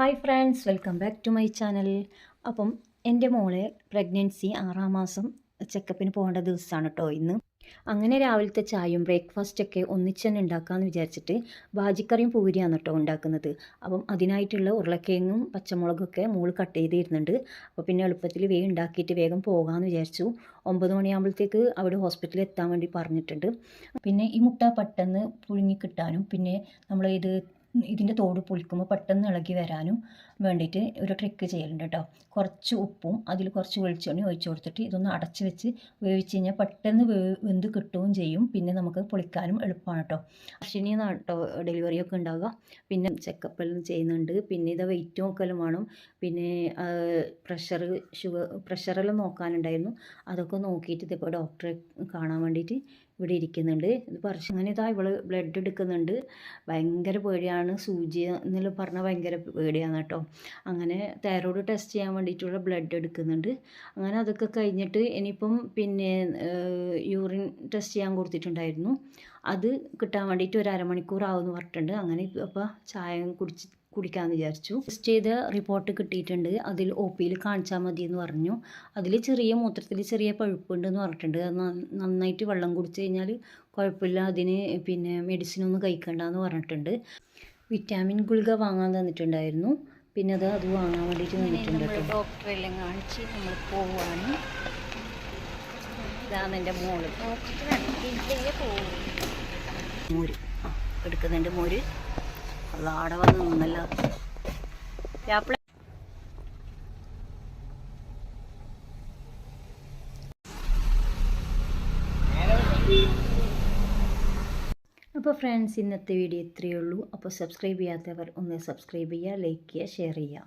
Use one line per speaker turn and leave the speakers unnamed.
Hi friends welcome back to my channel. അപ്പം എന്റെ മോളെ പ്രഗ്നൻസി ആറാം മാസം ചെക്കപ്പിന് പോകേണ്ട ദിവസമാണ് കേട്ടോ ഇന്ന്. അങ്ങനെ രാവിലത്തെ ചായയും ബ്രേക്ക്ഫാസ്റ്റൊക്കെ ഒന്നിച്ച് തന്നെ ഉണ്ടാക്കാമെന്ന് വിചാരിച്ചിട്ട് ബാജിക്കറിയും പൂരിയാണ് കേട്ടോ ഉണ്ടാക്കുന്നത്. അപ്പം അതിനായിട്ടുള്ള ഉരുളക്കിഴങ്ങും പച്ചമുളകൊക്കെ മോൾ കട്ട് ചെയ്തിരുന്നുണ്ട്. അപ്പോൾ പിന്നെ എളുപ്പത്തിൽ വേഗം ഉണ്ടാക്കിയിട്ട് വേഗം പോകാമെന്ന് വിചാരിച്ചു. ഒമ്പത് മണിയാകുമ്പോഴത്തേക്ക് അവിടെ ഹോസ്പിറ്റലിൽ എത്താൻ വേണ്ടി പറഞ്ഞിട്ടുണ്ട്. പിന്നെ ഈ മുട്ട പെട്ടെന്ന് പുഴുങ്ങി കിട്ടാനും പിന്നെ നമ്മൾ ഇതിന്റെ തോട് പുളിക്കുമ്പോൾ പെട്ടെന്ന് ഇളകി വരാനും വേണ്ടിയിട്ട് ഒരു ട്രിക്ക് ചെയ്യലുണ്ട് കേട്ടോ കുറച്ച് ഉപ്പും അതിൽ കുറച്ച് വെളിച്ചെണ്ണയും ഒഴിച്ചു കൊടുത്തിട്ട് ഇതൊന്ന് അടച്ച് വെച്ച് വേവിച്ച് കഴിഞ്ഞാൽ പെട്ടെന്ന് വെന്ത് കിട്ടുകയും ചെയ്യും. പിന്നെ നമുക്ക് പൊളിക്കാനും എളുപ്പമാണ് കേട്ടോ അർഷിനി കേട്ടോ ഡെലിവറിയൊക്കെ ഉണ്ടാവുക. പിന്നെ ചെക്കപ്പ് എല്ലാം ചെയ്യുന്നുണ്ട്. പിന്നെ ഇത് വെയിറ്റ് നോക്കലും വേണം. പിന്നെ പ്രഷർ ഷുഗർ പ്രഷറെല്ലാം നോക്കാനുണ്ടായിരുന്നു. അതൊക്കെ നോക്കിയിട്ട് ഇതിപ്പോൾ ഡോക്ടറെ കാണാൻ വേണ്ടിയിട്ട് ഇവിടെ ഇരിക്കുന്നുണ്ട്. ഇത് പറിച്ച് അങ്ങനെ ഇതാ ഇവൾ ബ്ലഡ് എടുക്കുന്നുണ്ട്. ഭയങ്കര പേടിയാണ്. സൂചി എന്നെല്ലാം പറഞ്ഞാൽ ഭയങ്കര പേടിയാണ് കേട്ടോ. അങ്ങനെ തൈറോയ്ഡ് ടെസ്റ്റ് ചെയ്യാൻ വേണ്ടിയിട്ടുള്ള ബ്ലഡ് എടുക്കുന്നുണ്ട്. അങ്ങനെ അതൊക്കെ കഴിഞ്ഞിട്ട് ഇനിയിപ്പം പിന്നെ യൂറിൻ ടെസ്റ്റ് ചെയ്യാൻ കൊടുത്തിട്ടുണ്ടായിരുന്നു. അത് കിട്ടാൻ വേണ്ടിയിട്ട് ഒരു അരമണിക്കൂർ ആവുമെന്ന് പറഞ്ഞിട്ടുണ്ട്. അങ്ങനെ അപ്പോൾ ചായ കുടിച്ച് കുടിക്കാമെന്ന് വിചാരിച്ചു. ടെസ്റ്റ് ചെയ്ത റിപ്പോർട്ട് കിട്ടിയിട്ടുണ്ട്. അതിൽ ഒ പിയിൽ കാണിച്ചാൽ മതി എന്ന് പറഞ്ഞു. അതിൽ ചെറിയ മൂത്രത്തിൽ ചെറിയ പഴുപ്പുണ്ട് എന്ന് പറഞ്ഞിട്ടുണ്ട്. അത് നന്നായിട്ട് വെള്ളം കുടിച്ച് കഴിഞ്ഞാൽ കുഴപ്പമില്ല. അതിന് പിന്നെ മെഡിസിൻ ഒന്നും കഴിക്കണ്ട എന്ന് പറഞ്ഞിട്ടുണ്ട്. വിറ്റാമിൻ ഗുളിക വാങ്ങാൻ തന്നിട്ടുണ്ടായിരുന്നു. പിന്നെ അത് അത് വാങ്ങാൻ വേണ്ടിയിട്ട് വന്നിട്ടുണ്ട് ഡോക്ടറെല്ലാം കാണിച്ച് നമ്മൾ പോവാണ്. ഇതാണ് എന്റെ മോൾ. മോര്. എടുക്കുന്നുണ്ട് മോര്. അള്ളാടെ വന്ന് നിന്നല്ലോ. രാപ്പിള അപ്പോൾ ഫ്രണ്ട്സ് ഇന്നത്തെ വീഡിയോ ഇത്രയേ ഉള്ളൂ. അപ്പോൾ സബ്സ്ക്രൈബ് ചെയ്യാത്തവർ ഒന്ന് സബ്സ്ക്രൈബ് ചെയ്യുക ലൈക്ക് ചെയ്യുക ഷെയർ ചെയ്യുക.